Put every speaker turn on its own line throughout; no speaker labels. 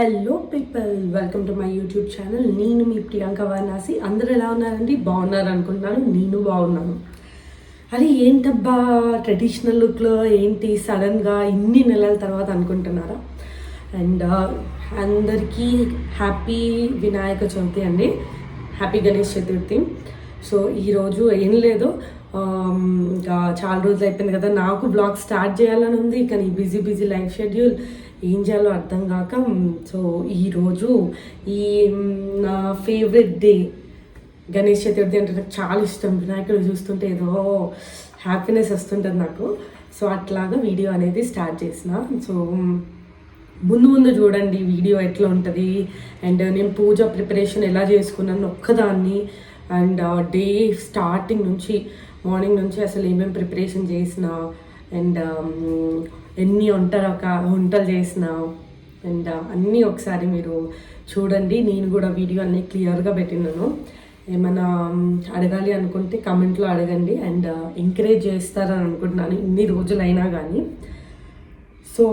Hello people welcome to my YouTube channel నేను మీ ప్రియాంక వారణాసి. అందరూ ఎలా ఉన్నారండి? బాగున్నారు అనుకుంటున్నాను. నేను బాగున్నాను. అది ఏంటబ్బా? ట్రెడిషనల్ లుక్లో ఏంటి? సడన్గా ఇన్ని నెలల తర్వాత అనుకుంటున్నారా? అండ్ uh, అందరికీ హ్యాపీ వినాయక చవితి అండి. హ్యాపీ గణేష్ చతుర్థి. సో ఈరోజు ఏం లేదు. ఇంకా చాలా రోజులు అయిపోయింది కదా. నాకు బ్లాగ్ స్టార్ట్ చేయాలని ఉంది కానీ బిజీ బిజీ లైఫ్ షెడ్యూల్ ఏం చేయాలో అర్థం కాక సో ఈరోజు ఈ నా ఫేవరెట్ డే గణేష్ చతుర్థి అంటే నాకు చాలా ఇష్టం. వినాయకుడు చూస్తుంటే ఏదో హ్యాపీనెస్ వస్తుంటుంది నాకు. సో అట్లాగా వీడియో అనేది స్టార్ట్ చేసిన. సో ముందు ముందు చూడండి వీడియో ఎట్లా ఉంటుంది. అండ్ నేను పూజ ప్రిపరేషన్ ఎలా చేసుకున్నాను ఒక్కదాన్ని. అండ్ డే స్టార్టింగ్ నుంచి మార్నింగ్ నుంచి అసలు ఏమేమి ప్రిపరేషన్ చేసిన అండ్ um, ఎన్ని వంటలు ఒక వంటలు చేసిన అండ్ uh, అన్నీ ఒకసారి మీరు చూడండి. నేను కూడా వీడియో అన్నీ క్లియర్గా పెట్టినాను. ఏమైనా um, అడగాలి అనుకుంటే కమెంట్లో అడగండి. అండ్ uh, ఎంకరేజ్ చేస్తారని అనుకుంటున్నాను. ఇన్ని రోజులైనా కానీ. సో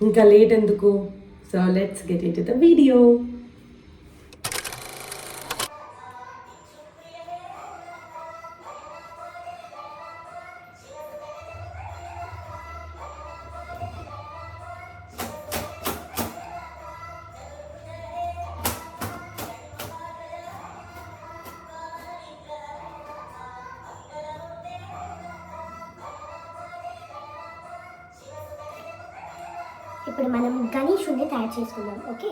ఇంకా లేట్ ఎందుకు? So let's get it the video
ఇప్పుడు మనం గణేషుని తయారు చేసుకుందాం ఓకే?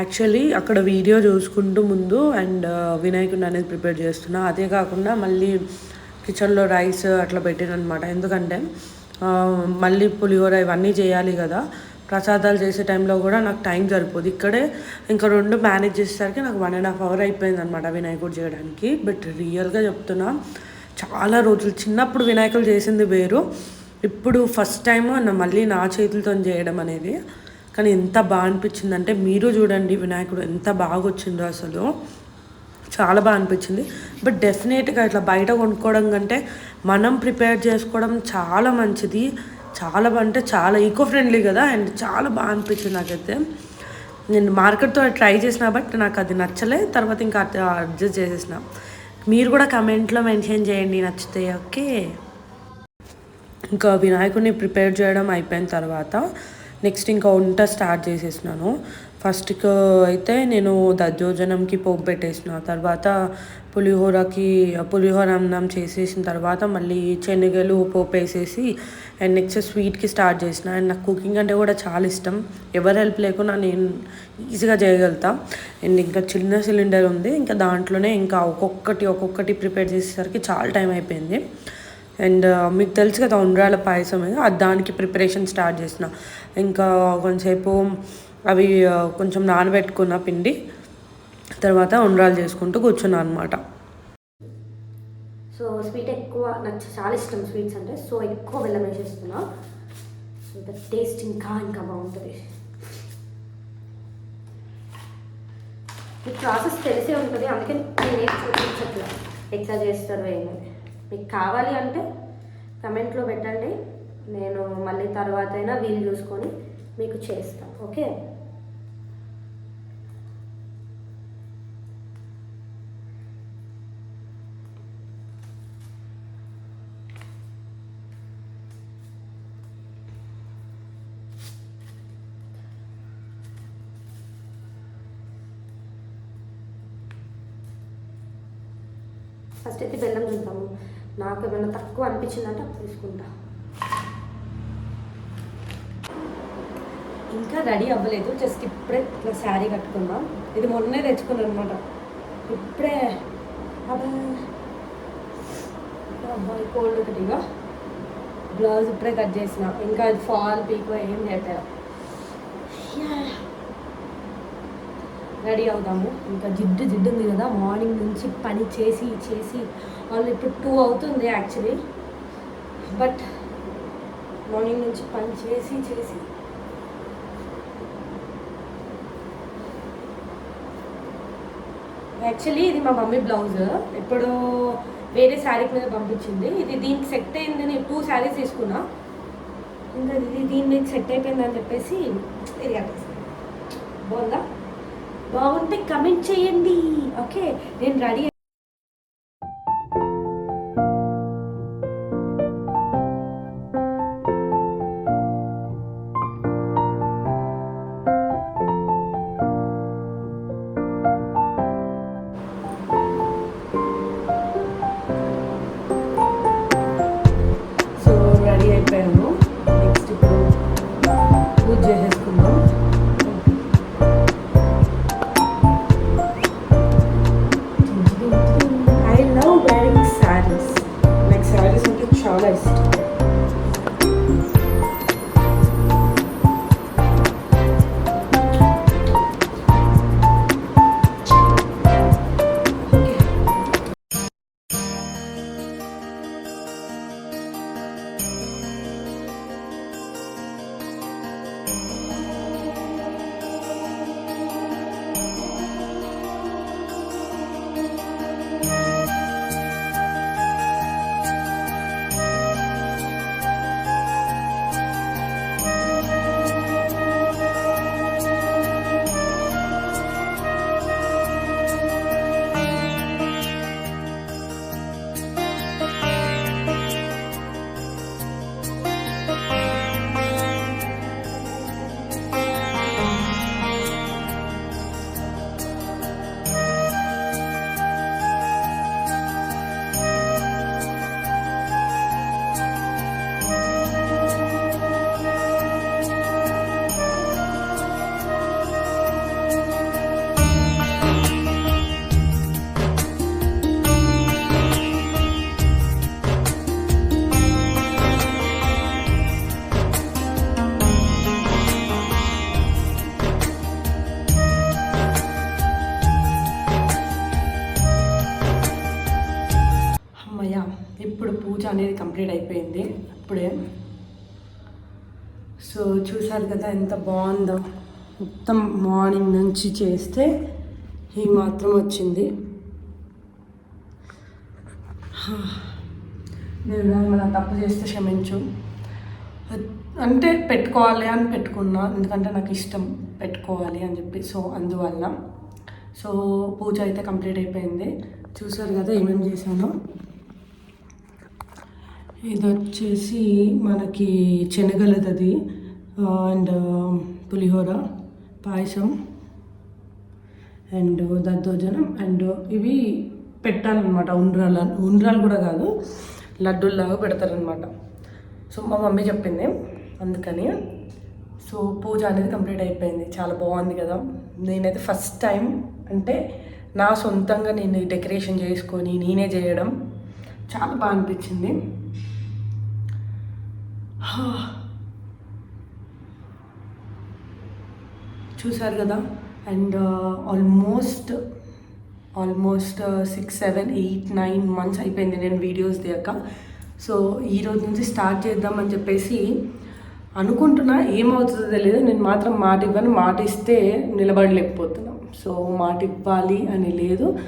యాక్చువల్లీ అక్కడ వీడియో చూసుకుంటూ ముందు అండ్ uh, వినాయకుడిని అనేది ప్రిపేర్ చేస్తున్నా. అదే కాకుండా మళ్ళీ కిచెన్లో రైస్ అట్లా పెట్టాను అనమాట ఎందుకంటే మళ్ళీ పులిహోర ఇవన్నీ చేయాలి కదా. ప్రసాదాలు చేసే టైంలో కూడా నాకు టైం సరిపోదు. ఇక్కడే ఇంకా రెండు మేనేజ్ చేసేసరికి నాకు వన్ అండ్ హాఫ్ అవర్ అయిపోయింది అనమాట వినాయకుడు చేయడానికి. బట్ రియల్గా చెప్తున్నా చాలా రోజులు చిన్నప్పుడు వినాయకులు చేసింది వేరు. ఇప్పుడు ఫస్ట్ టైం మళ్ళీ నా చేతులతో చేయడం అనేది. కానీ ఎంత బాగా అనిపించింది మీరు చూడండి వినాయకుడు ఎంత బాగా వచ్చిందో అసలు. చాలా బాగా అనిపించింది. బట్ డెఫినెట్గా ఇట్లా బయట కొనుక్కోవడం కంటే మనం ప్రిపేర్ చేసుకోవడం చాలా మంచిది. చాలా అంటే చాలా ఈకో ఫ్రెండ్లీ కదా అండ్ చాలా బాగా అనిపించింది నాకైతే. నేను మార్కెట్తో ట్రై చేసిన బట్ నాకు అది నచ్చలే. తర్వాత ఇంకా అడ్జస్ట్ చేసేసిన. మీరు కూడా కమెంట్లో మెన్షన్ చేయండి. నచ్చితే ఓకే. ఇంకా వినాయకుడిని ప్రిపేర్ చేయడం అయిపోయిన తర్వాత నెక్స్ట్ ఇంకా వంట స్టార్ట్ చేసేసినాను. ఫస్ట్కి అయితే నేను దద్దోజనంకి పోపు పెట్టేసిన. తర్వాత పులిహోరకి పులిహోర అన్నం చేసేసిన తర్వాత మళ్ళీ శనగలు పోపు వేసేసి అండ్ నెక్స్ట్ స్వీట్కి స్టార్ట్ చేసిన. అండ్ నాకు కుకింగ్ అంటే కూడా చాలా ఇష్టం. ఎవరు హెల్ప్ లేకుండా నేను ఈజీగా చేయగలుగుతా. అండ్ ఇంకా చిన్న సిలిండర్ ఉంది. ఇంకా దాంట్లోనే ఇంకా ఒక్కొక్కటి ఒక్కొక్కటి ప్రిపేర్ చేసేసరికి చాలా టైం అయిపోయింది. అండ్ మీకు తెలుసు కదా ఉండ్రాల పాయసం అది దానికి ప్రిపరేషన్ స్టార్ట్ చేసిన ఇంకా కొంచెంసేపు అవి కొంచెం నానబెట్టుకున్న పిండి తర్వాత ఉండ్రాలు చేసుకుంటూ కూర్చున్నా అనమాట
సో స్వీట్ ఎక్కువ నాకు చాలా ఇష్టం స్వీట్స్ అంటే. సో ఎక్కువ బెల్లం వేసేస్తున్నా. సో ద టేస్ట్ ఇంకా ఇంకా బాగుంటుంది. ఈ ప్రాసెస్ తెలిసే ఉంటుంది అందుకే నేను ఏం ఎట్లా చేస్తారో ఏమో. మీకు కావాలి అంటే కమెంట్లో పెట్టండి. నేను మళ్ళీ తర్వాత అయినా వీలు చూసుకొని మీకు చేస్తాను ఓకే? ఫస్ట్ అయితే బెల్లం చూద్దాము. నాకు ఏమైనా తక్కువ అనిపించిందంటే అప్పుడు తీసుకుంటా.
ఇంకా రెడీ అవ్వలేదు. జస్ట్ ఇప్పుడే ఇట్లా శారీ కట్టుకున్నాం ఇది మొన్నే తెచ్చుకున్నాను అనమాట ఇప్పుడే అబ్బాయి కోల్డ్ ఒకటిగా బ్లౌజ్ ఇప్పుడే కట్ చేసిన. ఇంకా అది ఫాల్ పీకో ఏం చేయట్లేదు. రెడీ అవుతాము. ఇంకా జిడ్డు జిడ్డు ఉంది కదా మార్నింగ్ నుంచి పని చేసి చేసి వాళ్ళు ఇప్పుడు టూ అవుతుంది యాక్చువల్లీ. బట్ మార్నింగ్ నుంచి పని చేసి చేసి. యాక్చువల్లీ ఇది మా మమ్మీ బ్లౌజ్. ఎప్పుడో వేరే శారీ మీద పంపించింది. ఇది దీనికి సెట్ అయిందని టూ శారీస్ తీసుకున్నా. ఇంకా ఇది దీని మీద సెట్ అయిపోయిందని చెప్పేసి ఇది కట్టేసి బాగుందా? బాగుంటే కమెంట్ చేయండి. ఓకే నేను రెడీ అనేది అయిపోయింది అప్పుడే సో చూసారు కదా ఎంత బాగుందో. మొత్తం మార్నింగ్ నుంచి చేస్తే ఈ మాత్రం వచ్చింది. నేను ఏమైనా తప్పు చేస్తే క్షమించు. అంటే పెట్టుకోవాలి అని పెట్టుకున్నా ఎందుకంటే నాకు ఇష్టం పెట్టుకోవాలి అని చెప్పి సో అందువల్ల. సో పూజ అయితే కంప్లీట్ అయిపోయింది. చూసారు కదా ఏమేమి చేశానో. ఇది వచ్చేసి మనకి శనగలది and pulihora payasam and daddojanam and ఇవి పెట్టాలన్నమాట. ఉండ్రాలు ఉండ్రాలు కూడా కాదు లడ్డూల్లాగా పెడతారనమాట సో మా మమ్మీ చెప్పింది అందుకని. సో పూజ అనేది కంప్లీట్ అయిపోయింది. చాలా బాగుంది కదా. నేనైతే ఫస్ట్ టైం అంటే నా సొంతంగా నేను డెకరేషన్ చేసుకొని నేనే చేయడం చాలా బాగా అనిపించింది. చూసారు కదా? And almost almost six seven eight nine months అయిపోయింది నేను వీడియోస్ దిగాక సో ఈ రోజు నుంచి స్టార్ట్ చేద్దామని చెప్పేసి అనుకుంటున్నా. ఏమవుతుందో తెలియదు. నేను మాత్రం మాట ఇవ్వను. మాట ఇస్తే నిలబడలేకపోతున్నాం. సో మాట ఇవ్వాలి అని లేదు.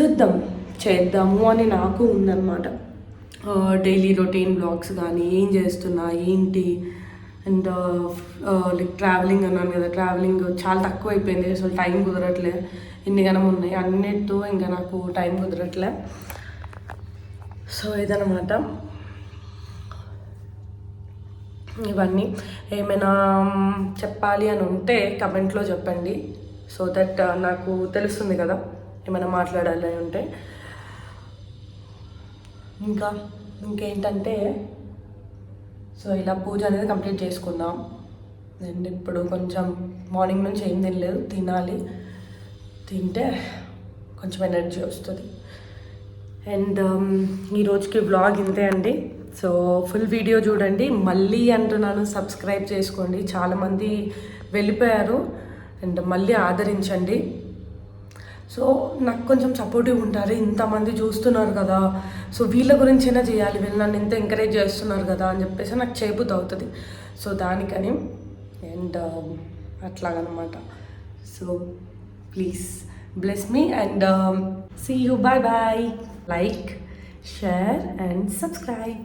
చూద్దాం. చేద్దాము అని నాకు ఉందన్నమాట. డైలీ రొటీన్ బ్లాగ్స్ కానీ ఏం చేస్తున్నా ఏంటి? అండ్ లైక్ ట్రావెలింగ్ అన్నాను కదా ట్రావెలింగ్ చాలా తక్కువ అయిపోయింది అసలు టైం కుదరట్లే. ఎన్నిగానం ఉన్నాయి? అన్నిటితో ఇంకా నాకు టైం కుదరట్లే. సో ఇదనమాట ఇవన్నీ. ఏమైనా చెప్పాలి అని ఉంటే కమెంట్లో చెప్పండి. సో దట్ నాకు తెలుస్తుంది కదా. ఏమైనా మాట్లాడాలి అని ఉంటే. ఇంకా ఇంకేంటంటే సో ఇలా పూజ అనేది కంప్లీట్ చేసుకుందాం. అండ్ ఇప్పుడు కొంచెం మార్నింగ్ నుంచి ఏం తినలేదు తినాలి. తింటే కొంచెం ఎనర్జీ వస్తుంది. అండ్ ఈ రోజుకి వ్లాగ్ ఇంతే అండి. సో ఫుల్ వీడియో చూడండి. మళ్ళీ అంటున్నాను సబ్స్క్రైబ్ చేసుకోండి. చాలామంది వెళ్ళిపోయారు. అండ్ మళ్ళీ ఆదరించండి. సో నాకు కొంచెం సపోర్టివ్ ఉంటారు. ఇంతమంది చూస్తున్నారు కదా. సో వీళ్ళ గురించైనా చేయాలి. వీళ్ళు నన్ను ఇంత ఎంకరేజ్ చేస్తున్నారు కదా అని చెప్పేసి నాకు చేయబుద్ధి అవుతుంది. సో దానికని and um, అట్లాగనమాట. So please bless me and see you bye bye like share and subscribe